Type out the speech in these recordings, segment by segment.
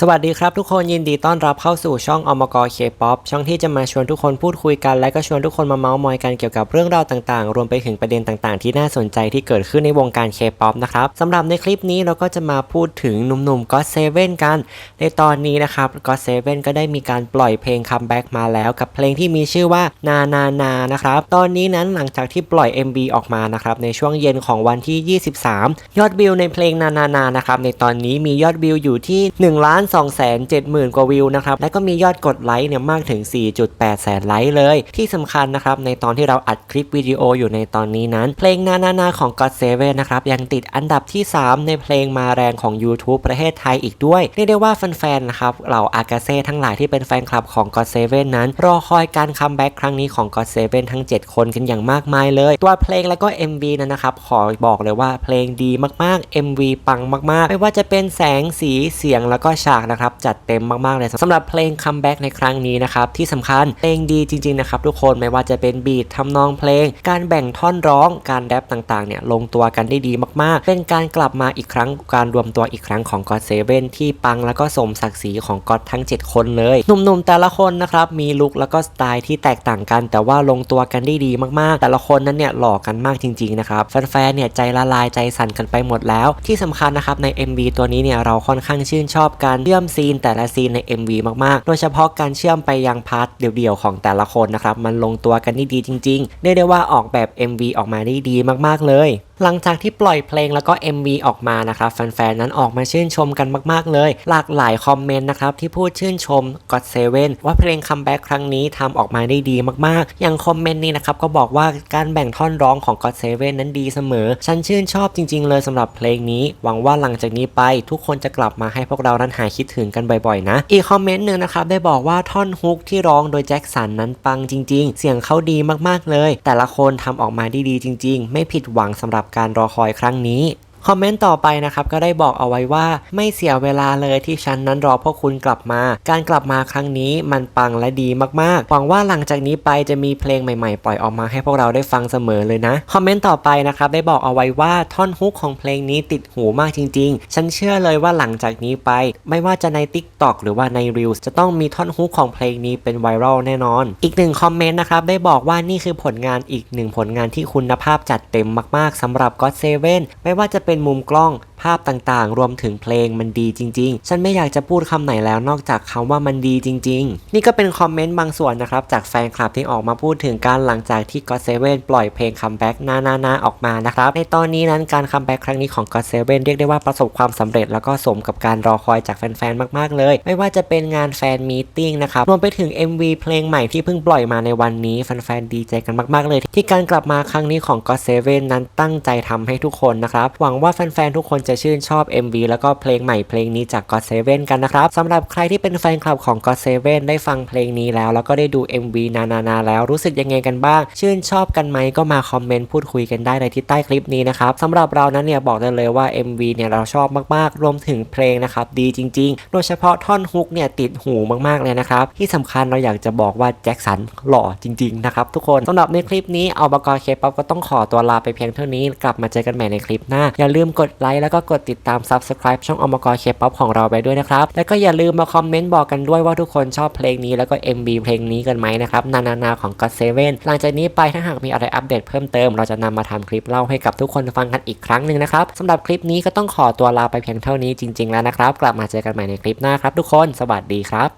สวัสดีครับทุกคนยินดีต้อนรับเข้าสู่ช่องอมกเคป๊อปช่องที่จะมาชวนทุกคนพูดคุยกัน และก็ชวนทุกคนมาเมาส์มอยกันเกี่ยวกับเรื่องราวต่างๆ รวมไปถึงประเด็นต่างๆ ที่น่าสนใจที่เกิดขึ้นในวงการเคป๊อปนะครับสำหรับในคลิปนี้เราก็จะมาพูดถึงหนุ่มๆก็เซเว่นกัน ในตอนนี้นะครับก็เซเว่นก็ได้มีการปล่อยเพลงคัมแบ็กมาแล้วกับเพลงที่มีชื่อว่านานานานะครับตอนนี้นั้นหลังจากที่ปล่อย MV ออกมานะครับในช่วงเย็นของวันที่ 23 ยอดวิวในเพลงนานานานะครับในตอนนี้มียอดวิวอยู่ที่1ล้าน2แสน7หมื่นกว่าวิวนะครับ และก็มียอดกดไลค์เนี่ยมากถึง 4.8 แสนไลค์เลย ที่สำคัญนะครับ ในตอนที่เราอัดคลิปวิดีโออยู่ในตอนนี้นั้น เพลงนานานาของ God Seven นะครับ ยังติดอันดับที่ 3 ในเพลงมาแรงของ YouTube ประเทศไทยอีกด้วย เรียกได้ว่าแฟนๆ นะครับ เหล่าอากาเซ่ทั้งหลายที่เป็นแฟนคลับของ God Seven นั้น รอคอยการคัมแบ็กครั้งนี้ของ God Seven ทั้ง 7 คนกันอย่างมากมายเลย ตัวเพลงแล้วก็ MV นั้นนะครับ ขอบอกเลยว่าเพลงดีมากๆ MV ปังมากๆ ไม่ว่าจะเป็นแสงสีเสียงแล้วก็ฉากนะครับจัดเต็มมากๆเลยสำหรับเพลงคัมแบ็กในครั้งนี้นะครับที่สำคัญเพลงดีจริงๆนะครับทุกคนไม่ว่าจะเป็นบีททำนองเพลง การแบ่งท่อนร้องการแรปต่างๆเนี่ยลงตัวกันได้ดีมากๆ เป็นการกลับมาอีกครั้งการรวมตัวอีกครั้งของ God Seven ที่ปังแล้วก็สมศักดิ์ศรีของ God ทั้ง 7 คนเลย หนุ่มๆแต่ละคนนะครับมีลุคแล้วก็สไตล์ที่แตกต่างกัน แต่ว่าลงตัวกันได้ดีมากๆ แต่ละคนนั้นเนี่ยหล่อกันมากจริงๆนะครับแฟนๆเนี่ยใจละลายใจสั่นกันไปหมดแล้ว ที่สำคัญนะครับใน MV ตัวนี้เนี่ยเราค่อนข้างชื่นชอบการเชื่อมซีนแต่ละซีนใน MV มากๆ โดยเฉพาะการเชื่อมไปยังพาร์ทเดี่ยวๆของแต่ละคนนะครับ มันลงตัวกันได้ดีจริงๆเรียกได้ว่าออกแบบ MV ออกมาได้ดีมากๆเลย หลังจากที่ปล่อยเพลงแล้วก็ MV ออกมานะครับแฟนๆนั้นออกมาชื่นชมกันมาก ๆ เลย หลากหลายคอมเมนต์นะครับที่พูดชื่นชม God Seven ว่าเพลงคัมแบ็กครั้งนี้ทำออกมาได้ดีมากๆ อย่างคอมเมนต์นี้นะครับก็บอกว่าการแบ่งท่อนร้องของ God Seven นั้นดีเสมอ ฉันชื่นชอบจริง ๆ เลยสำหรับเพลงนี้ หวังว่าหลังจากนี้ไปทุกคนจะกลับมาให้พวกเรานั้นหายคิดถึงกันบ่อยๆนะ อีกคอมเมนต์หนึ่งนะครับได้บอกว่าท่อนฮุกที่ร้องโดยแจ็คสันนั้นปังจริง ๆ เสียงเขาดีมากๆเลย แต่ละคนทำออกมาได้ดีจริง ๆ ไม่ผิดหวังสำหรับบการรอคอยครั้งนี้ คอมเมนต์ต่อไปนะครับก็ได้บอกเอาไว้ว่าไม่เสียเวลาเลยที่ฉันนั้นรอพวกคุณกลับมา การกลับมาครั้งนี้มันปังและดีมากๆหวังว่าหลังจากนี้ไปจะมีเพลงใหม่ๆ ปล่อยออกมาให้พวกเราได้ฟังเสมอเลยนะคอมเมนต์ต่อไปนะครับได้บอกเอาไว้ว่าท่อนฮุกของเพลงนี้ติดหูมากจริง ๆ ฉันเชื่อเลยว่าหลังจากนี้ไป ไม่ว่าจะใน TikTok หรือว่าใน Reels จะต้องมีท่อนฮุกของเพลงนี้เป็นไวรัลแน่นอน อีกหนึ่งคอมเมนต์นะครับได้บอกว่านี่คือผลงานอีกหนึ่งผลงานที่คุณภาพจัดเต็มมาก ๆสำหรับ God Seven ไม่ว่าจะเป็นมุมกล้อง ภาพต่างๆ รวมถึงเพลงมันดีจริง ๆ ฉันไม่อยากจะพูดคำไหนแล้วนอกจากคำว่ามันดีจริง ๆ นี่ก็เป็นคอมเมนต์บางส่วนนะครับ จากแฟนคลับที่ออกมาพูดถึงการหลังจากที่ God Seven ปล่อยเพลงคัมแบ็กนานานาออกมานะครับ ในตอนนี้นั้นการคัมแบ็กครั้งนี้ของ God Seven เรียกได้ว่าประสบความสำเร็จแล้วก็สมกับการรอคอยจากแฟนๆมากๆเลย ไม่ว่าจะเป็นงานแฟนมีตติ้งนะครับรวมไปถึง MV เพลงใหม่ที่เพิ่งปล่อยมาในวันนี้แฟนๆดีใจกันมากๆเลย ที่การกลับมาครั้งนี้ของ God Seven นั้นตั้งใจทำให้ทุกคนนะครับหวังว่าแฟนๆทุกคนจะชื่นชอบ MV แล้วก็เพลงใหม่เพลงนี้จาก God Seven กันนะครับสำหรับใครที่เป็นแฟนคลับของ God Seven ได้ฟังเพลงนี้แล้ว แล้วก็ได้ดู MV นานานาแล้วรู้สึกยังไงกันบ้าง ชื่นชอบกันไหมก็มาคอมเมนต์พูดคุยกันได้ในที่ใต้คลิปนี้นะครับสำหรับเรานั้นเนี่ยบอกได้เลยว่า MV เนี่ยเราชอบมากๆ รวมถึงเพลงนะครับดีจริง ๆ โดยเฉพาะท่อนฮุกเนี่ยติดหูมากๆเลยนะครับที่สำคัญเราอยากจะบอกว่าแจ็คสันหล่อจริงๆนะครับทุกคนสำหรับในคลิปนี้เอาบกเคป๊อปก็ต้องขอตัวลาไปเพียงเท่านี้ กลับมาเจอกันใหม่ในคลิปหน้าอย่าลืมกดไลค์แล้วก็กดติดตาม Subscribe ช่องอมกเคป๊อปของเราไปด้วยนะครับ แล้วก็อย่าลืมมาคอมเมนต์บอกกันด้วยว่าทุกคนชอบเพลงนี้แล้วก็ MV เพลงนี้กันไหมนะครับ นานานาของ God Seven หลังจากนี้ไปถ้าหากมีอะไรอัปเดตเพิ่มเติม เราจะนำมาทำคลิปเล่าให้กับทุกคนฟังกันอีกครั้งหนึ่งนะครับสำหรับคลิปนี้ก็ต้องขอตัวลาไปเพียงเท่านี้จริง ๆแล้วนะครับ กลับมาเจอกันใหม่ในคลิปหน้าครับ ทุกคน สวัสดีครับ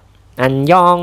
อันยอง